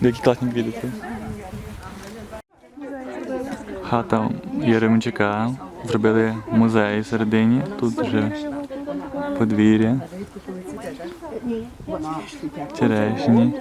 Які класні квіти тут. Хата Єремчука. Зробили музей всередині. Тут вже подвір'я. Черешні.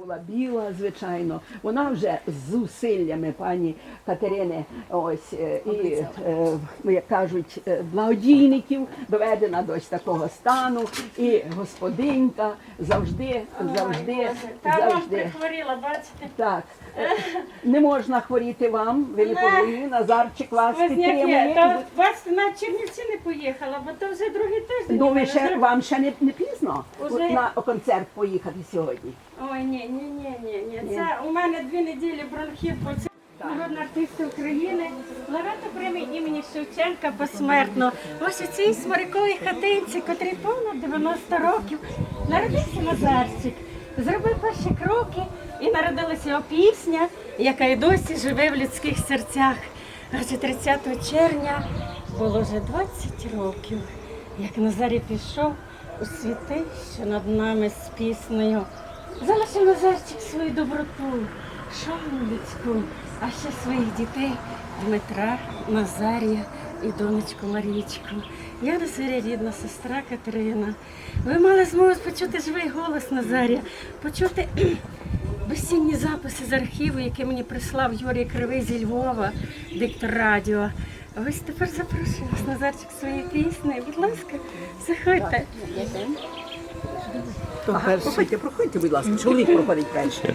Була біла, звичайно. Вона вже з зусиллями пані Катерини, ось е, і е, як кажуть, е, благодійників доведена до ось такого стану. І господинька завжди, завжди, Та вам завжди. прихворіла, бачите? Так, не можна хворіти вам, ви повинні. Назарчик вас підтримує. бачите, на Чернівці не поїхала, бо то вже другий тиждень. Ну, ви ще, вам ще не, не пізно Уже- на концерт поїхати сьогодні. Ой, ні, ні, ні, ні, ні. Це у мене дві неділі бронхіт, бо це народна артистка України, лауреата премії імені Шевченка посмертно. Ось у цій смариковій хатинці, котрій понад 90 років, народився Назарчик. Зробив перші кроки і народилася його пісня, яка й досі живе в людських серцях. Адже 30 червня було вже 20 років, як Назарій пішов у світи, що над нами з піснею. Залишив Назарчик свою доброту, шану людську, а ще своїх дітей Дмитра, Назарія і донечку Марічку. Я Назарія рідна сестра Катерина. Ви мали змогу почути живий голос Назарія, почути безцінні записи з архіву, які мені прислав Юрій Кривий зі Львова, диктор радіо. Ось тепер запрошую вас, Назарчик, своєї пісні. Будь ласка, заходьте. Проходьте, проходьте, будь ласка. Чоловік проходить перший.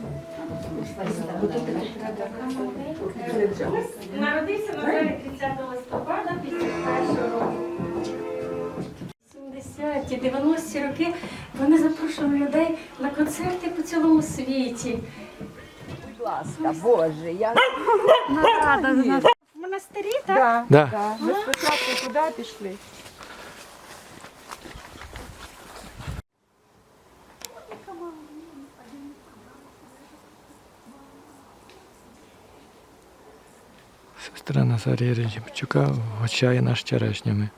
Народився Назарій 30 листопада 51 року. 70-ті, 90-ті роки вони запрошували людей на концерти по цілому світі. Будь ласка, Боже, я В монастирі, так? Да. Ми спочатку куди пішли? Сестра Назарія Рінчимчука вгощає нас черешнями.